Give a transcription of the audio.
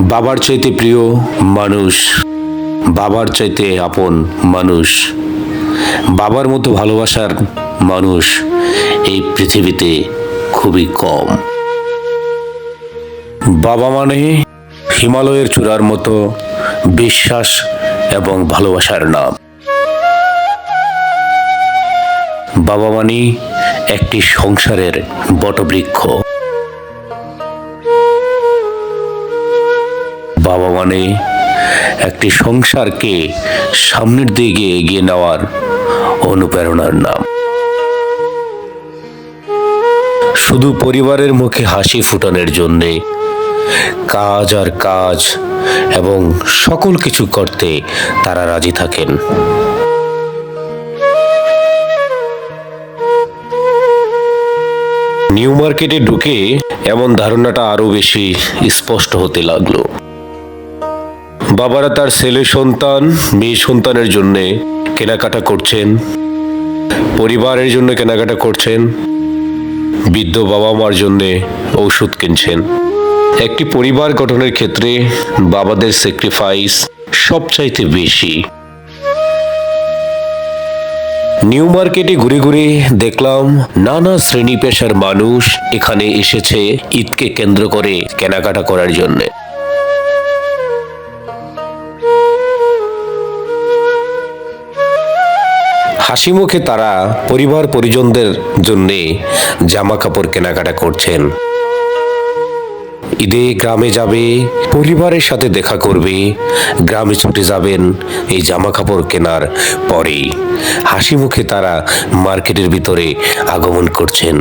বাবার চাইতে প্রিয় মানুষ, বাবার চাইতে আপন মানুষ, বাবার মতো ভালোবাসার মানুষ এই পৃথিবীতে খুবই কম। বাবা মানে হিমালয়ের চূড়ার মতো বিশ্বাস এবং ভালোবাসার নাম। বাবা মানে একটি সংসারের বটবৃক্ষ। বাবা মানে একটি সংসারকে সামনের দিকে এগিয়ে নেওয়ার অনুপ্রেরণার নাম। শুধু পরিবারের মুখে হাসি ফুটানোর জন্যে কাজ আর কাজ এবং সকল কিছু করতে তারা রাজি থাকেন। নিউ মার্কেটে ঢুকে এমন ধারণাটা আরও বেশি স্পষ্ট হতে লাগল। বাবারা তার ছেলে সন্তান, মেয়ে সন্তানের জন্য কেনাকাটা করছেন, পরিবারের জন্য কেনাকাটা করছেন, বৃদ্ধ বাবা মার জন্য ঔষধ কিনছেন। একটি পরিবার গঠনের ক্ষেত্রে বাবাদের স্যাক্রিফাইস সবচাইতে বেশি। নিউ মার্কেটে ঘুরে ঘুরে দেখলাম নানা শ্রেণি পেশার মানুষ এখানে এসেছে ঈদকে কেন্দ্র করে কেনাকাটা করার জন্য। হাসি মুখে তারা পরিবার পরিজনদের জন্যে জামা কাপড় কেনাকাটা করছেন। ঈদে গ্রামে যাবে, পরিবারের সাথে দেখা করবে, গ্রামে ছুটে যাবেন এই জামা কাপড় কেনার পরে হাসি মুখে তারা মার্কেটের ভিতরে আগমন করছেন।